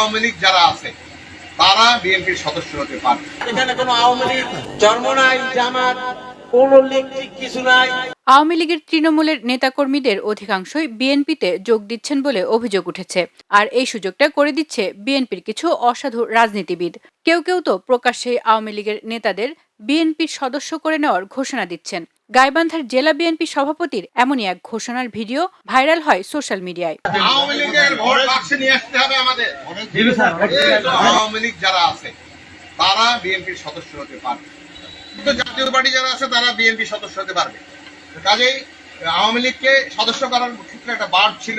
আওয়ামী লীগ যারা আছে তারা বিএনপির সদস্য হতে পারবে এখানে কোনো আওয়ামী লীগ জন্ম নাই জামাত কোন লীগ কিছু নাই। আওয়ামী লীগের তৃণমূলের নেতাকর্মীদের অধিকাংশই বিএনপিতে যোগ দিচ্ছেন বলে অভিযোগ উঠেছে। আর এই সুযোগটা করে দিচ্ছে বিএনপির কিছু অসাধু রাজনীতিবিদ। কেউ কেউ তো প্রকাশ্যে আওয়ামী লীগের নেতাদের বিএনপির সদস্য করে নেওয়ার ঘোষণা দিচ্ছেন। গাইবান্ধার জেলা বিএনপি সভাপতির এমনই এক ঘোষণার ভিডিও ভাইরাল হয় সোশ্যাল মিডিয়ায়। আওয়ামী লীগের ভোট বাক্সে নিয়ে আসতে হবে আমাদের। আওয়ামী লীগ যারা আছে তারা বিএনপির সদস্য হতে পারবে। কিন্তু জাতীয় পার্টি যারা আছে তারা বিএনপি সদস্য হতে পারবে। কাজেই আওয়ামী লীগকে সদস্য করার ক্ষেত্রে একটা বার্ড ছিল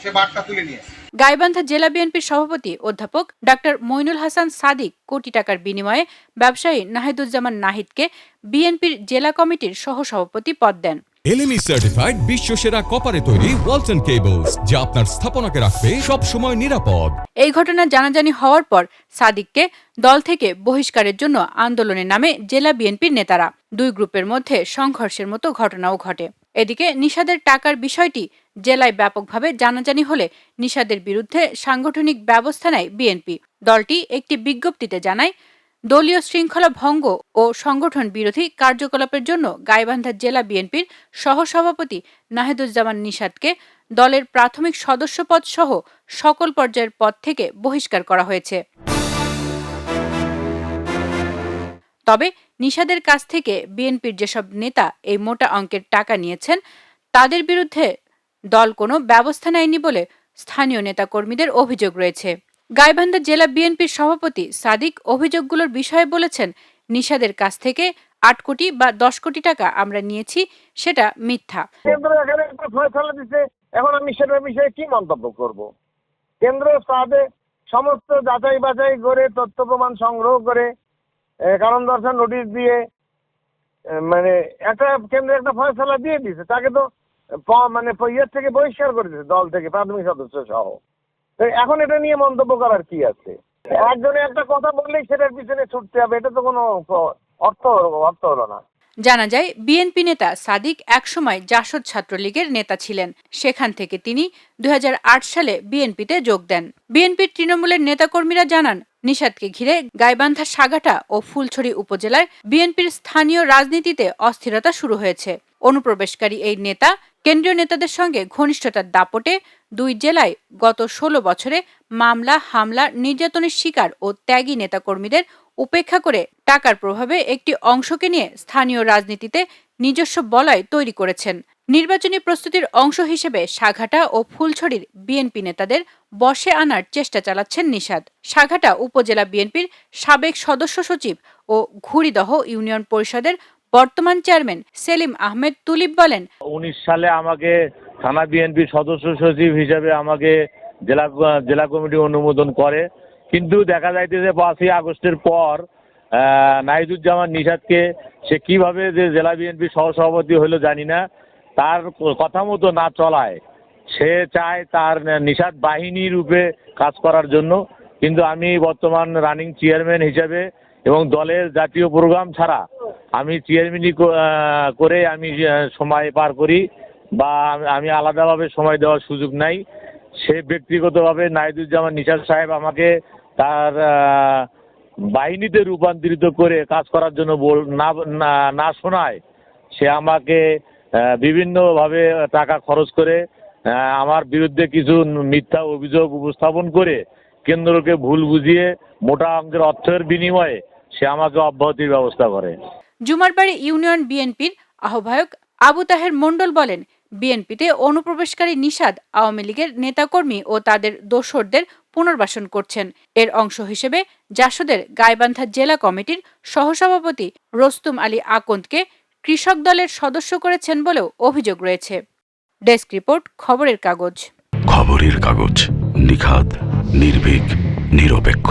সে বার্ডটা তুলে নিয়েছে গাইবান্ধা জেলা বিএনপির সভাপতি অধ্যাপক ডাক্তার মইনুল হাসান সাদিক কোটি টাকার বিনিময়ে ব্যবসায়ী নাহিদুজ্জামান নাহিদকে বিএনপির জেলা কমিটির সহসভাপতি পদ দেন। এলএমই সার্টিফাইড বিশ্ব সেরা কপারে তৈরি ওয়ালটন কেবলস যা আপনার স্থাপনাকে রাখবে সব সময় নিরাপদ। এই ঘটনা জানাজানি হওয়ার পর সাদিককে দল থেকে বহিষ্কারের জন্য আন্দোলনের নামে জেলা বিএনপির নেতারা। দুই গ্রুপের মধ্যে সংঘর্ষের মতো ঘটনাও ঘটে। এদিকে নিষাদের টাকার বিষয়টি জেলায় ব্যাপকভাবে জানাজানি হলে নিষাদের বিরুদ্ধে সাংগঠনিক ব্যবস্থা নেয় বিএনপি। দলটি একটি বিজ্ঞপ্তিতে জানায়, দলীয় শৃঙ্খলা ভঙ্গ ও সংগঠন বিরোধী কার্যকলাপের জন্য গাইবান্ধা জেলা বিএনপির সহসভাপতি নাহিদুজ্জামান নিষাদকে দলের প্রাথমিক সদস্যপদ সহ সকল পর্যায়ের পদ থেকে বহিষ্কার করা হয়েছে। তবে নিষাদের কাছ থেকে বিএনপির যেসব নেতা এই মোটা অঙ্কের টাকা নিয়েছেন, তাদের বিরুদ্ধে দল কোনো ব্যবস্থা নেয়নি বলে স্থানীয় নেতাকর্মীদের অভিযোগ রয়েছে। গাইবান্ধা জেলা বিএনপির সভাপতি সাদিক অভিযোগগুলোর বিষয়ে বলেছেন নিষাদের কাছ থেকে আট কোটি বা দশ কোটি টাকা আমরা নিয়েছি, সেটা মিথ্যা। দিচ্ছে এখন আমি সেটার বিষয়ে কি মন্তব্য করব? কেন্দ্র তাদের সমস্ত যাচাই বাছাই করে, তথ্য প্রমাণ সংগ্রহ করে কারণ দর্শন নোটিশ দিয়ে মানে একটা কেন্দ্র একটা ফয়সলা দিয়ে দিছে, তাকে তো মানে ইয়ের থেকে বহিষ্কার করে দিয়েছে, দল থেকে, প্রাথমিক সদস্য সহ। এখন এটা নিয়ে মন্তব্য করার কি আছে? একজনে একটা কথা বললেই সেটার পিছনে ছুটতে হবে, এটা তো কোনো অর্থ অর্থ হলো না। জানা যায়, বিএনপি নেতা সাদিক একসময় জাসদ ছাত্রলীগের নেতা ছিলেন। সেখান থেকে তিনি দুই হাজার আট সালে বিএনপিতে যোগ দেন। বিএনপির তৃণমূলের নেতাকর্মীরা জানান, নিষাদকে ঘিরে গাইবান্ধা সাগাটা ও ফুলছড়ি উপজেলার বিএনপির স্থানীয় রাজনীতিতে অস্থিরতা শুরু হয়েছে। অনুপ্রবেশকারী এই নেতা কেন্দ্রীয় নেতাদের সঙ্গে ঘনিষ্ঠতার দাপটে দুই জেলায় গত ষোলো বছরে মামলা, হামলা, নির্যাতনের শিকার ও ত্যাগী নেতাকর্মীদের উপেক্ষা করে টাকার প্রভাবে একটি অংশকে নিয়ে স্থানীয় রাজনীতিতে নিজস্ব বলয় তৈরি করেছেন। নির্বাচনী প্রস্তুতির অংশ হিসেবে সাঘাটা ও ফুলছড়ির বিএনপি নেতাদের বশে আনার চেষ্টা চালাচ্ছেন নিষাদ। সাঘাটা উপজেলা বিএনপির সাবেক সদস্য সচিব ও ঘুড়িদহ ইউনিয়ন পরিষদের বর্তমান চেয়ারম্যান সেলিম আহমেদ তুলিব বলেন, উনিশ সালে আমাকে থানা বিএনপি সদস্য সচিব হিসেবে আমাকে জেলা জেলা কমিটি অনুমোদন করে। কিন্তু দেখা যাইতেছে পাঁচই আগস্টের পর নাহিদুজ্জামান নিষাদকে সে কীভাবে যে জেলা বিএনপি সহসভাপতি হলো জানি না। তার কথা মতো না চলায়। সে চায় তার নিষাদ বাহিনী রূপে কাজ করার জন্য। কিন্তু আমি বর্তমান রানিং চেয়ারম্যান হিসেবে এবং দলের জাতীয় প্রোগ্রাম ছাড়া আমি চেয়ারম্যানই ক- করে আমি সময় পার করি বা আমি- আলাদাভাবে সময় দেওয়ার সুযোগ নাই। সে ব্যক্তিগতভাবে নাইদুজ্জামান নিশাদ সাহেব আমাকে তার বাহিনীতে রূপান্তরিত করে কাজ করার জন্য বল, না- না শোনায়, সে আমাকে বিভিন্নভাবে টাকা খরচ করে আমার বিরুদ্ধে কিছু মিথ্যা অভিযোগ উপস্থাপন করে কেন্দ্রকে ভুল বুঝিয়ে মোটা অঙ্কের অর্থের বিনিময়ে সে আমাকে অব্যাহতির ব্যবস্থা করে। জুমারবাড়ি ইউনিয়ন বিএনপির আহ্বায়ক আবু তাহের মণ্ডল বলেন, বিএনপিতে অনুপ্রবেশকারী নিষাদ আওয়ামী লীগের নেতাকর্মী ও তাদের দোসরদের পুনর্বাসন করছেন। এর অংশ হিসেবে জাসদের গাইবান্ধা জেলা কমিটির সহসভাপতি রস্তুম আলী আকন্দকে কৃষক দলের সদস্য করেছেন বলেও অভিযোগ রয়েছে। ডেস্ক রিপোর্ট, খবরের কাগজ। খবরের কাগজ, নিখাদ, নির্ভীক, নিরপেক্ষ।